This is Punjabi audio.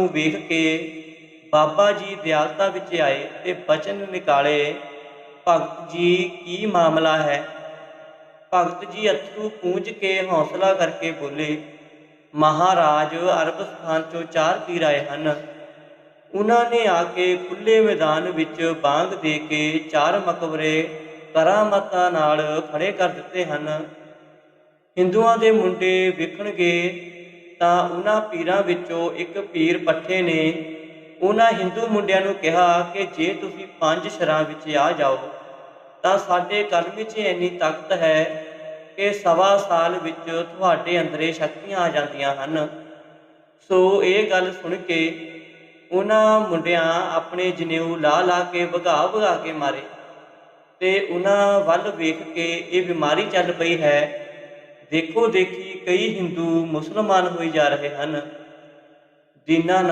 ਨੂੰ ਵੇਖ ਕੇ ਬਾਬਾ ਜੀ ਦਿਆਲਤਾ ਵਿੱਚ ਆਏ ਤੇ ਬਚਨ ਨਿਕਾਲੇ, ਭਗਤ ਜੀ, ਕੀ ਮਾਮਲਾ ਹੈ? ਭਗਤ ਜੀ ਅਥਰੂ ਪੂੰਝ ਕੇ ਹੌਸਲਾ ਕਰਕੇ ਬੋਲੇ, ਮਹਾਰਾਜ ਅਰਬ ਸਥਾਨ ਚੋਂ ਚਾਰ ਪੀਰ ਆਏ ਹਨ। ਉਹਨਾਂ ਨੇ ਆ ਕੇ ਖੁੱਲੇ ਮੈਦਾਨ ਵਿੱਚ ਬਾਂਗ ਦੇ ਕੇ ਚਾਰ ਮਕਬਰੇ ਕਰਾਮਾਤਾਂ ਨਾਲ ਖੜੇ ਕਰ ਦਿੱਤੇ ਹਨ। ਹਿੰਦੂਆਂ ਦੇ ਮੁੰਡੇ ਵਿਖਣਗੇ ਤਾਂ ਉਹਨਾਂ ਪੀਰਾਂ ਵਿੱਚੋਂ ਇੱਕ ਪੀਰ ਪੱਠੇ ਨੇ। ਉਹਨਾਂ ਹਿੰਦੂ ਮੁੰਡਿਆਂ ਨੂੰ ਕਿਹਾ ਕਿ ਜੇ ਤੁਸੀਂ ਪੰਜ ਸ਼ਰਾਂ ਵਿੱਚ ਆ ਜਾਓ, ਤਾਂ ਸਾਡੇ ਕਲਮ ਵਿੱਚ ਇੰਨੀ ਤਾਕਤ ਹੈ ਕਿ ਸਵਾ ਸਾਲ ਵਿੱਚ ਤੁਹਾਡੇ ਅੰਦਰੇ ਸ਼ਕਤੀਆਂ ਆ ਜਾਂਦੀਆਂ ਹਨ। ਸੋ ਇਹ ਗੱਲ ਸੁਣ ਕੇ ਉਹਨਾਂ ਮੁੰਡਿਆਂ ਆਪਣੇ ਜਨੇਊ ਲਾ ਲਾ ਕੇ ਭਗਾ ਭਗਾ ਕੇ ਮਾਰੇ ਤੇ ਉਹਨਾਂ ਵੱਲ ਵੇਖ ਕੇ ਇਹ ਬਿਮਾਰੀ ਚੱਲ ਪਈ ਹੈ ਦੇਖੋ ਦੇਖੀ ਕਈ ਹਿੰਦੂ ਮੁਸਲਮਾਨ ਹੋਈ ਜਾ ਰਹੇ ਹਨ ਜਿਨ੍ਹਾਂ